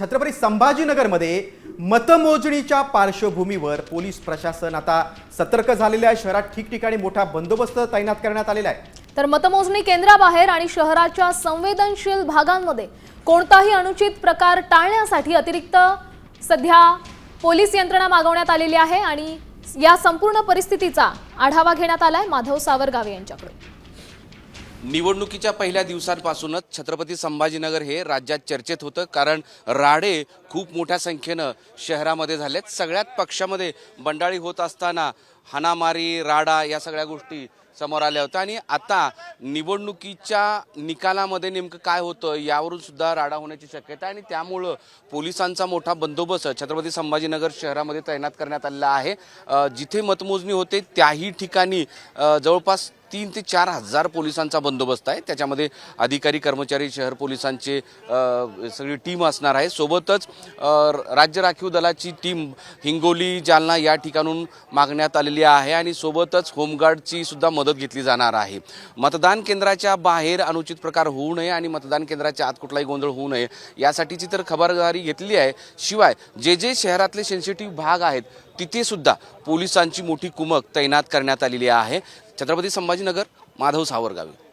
छत्रपती संभाजीनगरमध्ये मतमोजणीच्या पार्श्वभूमीवर पोलीस प्रशासन आता सतर्क झालेले आहे. शहरात ठिकठिकाणी मोठा बंदोबस्त तैनात करण्यात आलेला आहे. तर मतमोजणी केंद्राबाहेर आणि शहराच्या संवेदनशील भागांमध्ये कोणताही अनुचित प्रकार टाळण्यासाठी अतिरिक्त सध्या पोलीस यंत्रणा मागवण्यात आलेली आहे आणि या संपूर्ण परिस्थितीचा आढावा घेण्यात आलाय. माधव सावरगावे यांच्याकडून. निवडणुकीच्या पहिल्या दिवसांपासूनच छत्रपती संभाजीनगर हे राज्यात चर्चेत होतं कारण राडे खूप मोठ्या संख्येनं शहरामध्ये झालेत. सगळ्यात पक्षामध्ये बंडाळी होत असताना हाणामारी राडा या सगळ्या गोष्टी समोर आल्या होत्या. आणि आता निवडणुकीच्या निकालामध्ये नेमकं काय होतं यावरून सुद्धा राडा होण्याची शक्यता आणि त्यामुळं पोलिसांचा मोठा बंदोबस्त छत्रपती संभाजीनगर शहरामध्ये तैनात करण्यात आलेला आहे. जिथे मतमोजणी होते त्याही ठिकाणी जवळपास तीन ते चार हजार पोलिसांचा बंदोबस्त आहे. त्याच्यामध्ये अधिकारी कर्मचारी शहर पोलिसांचे सगळी टीम असणार आहे. सोबतच राज्य राखीव दलाची टीम हिंगोली जालना या ठिकाणून मागण्यात आलेली आहे आणि सोबतच होमगार्डची सुद्धा मदत घेतली जाणार आहे. मतदान केंद्राच्या बाहेर अनुचित प्रकार होऊ नये आणि मतदान केंद्राच्या आत कुठलाही गोंधळ होऊ नये यासाठीची तर खबरदारी घेतली आहे. शिवाय जे जे शहरातले सेन्सिटिव्ह भाग आहेत तिथे सुद्धा पोलिसांची मोठी कुमक तैनात करण्यात आलेली आहे. छत्रपती संभाजीनगर माधव सावरगावी.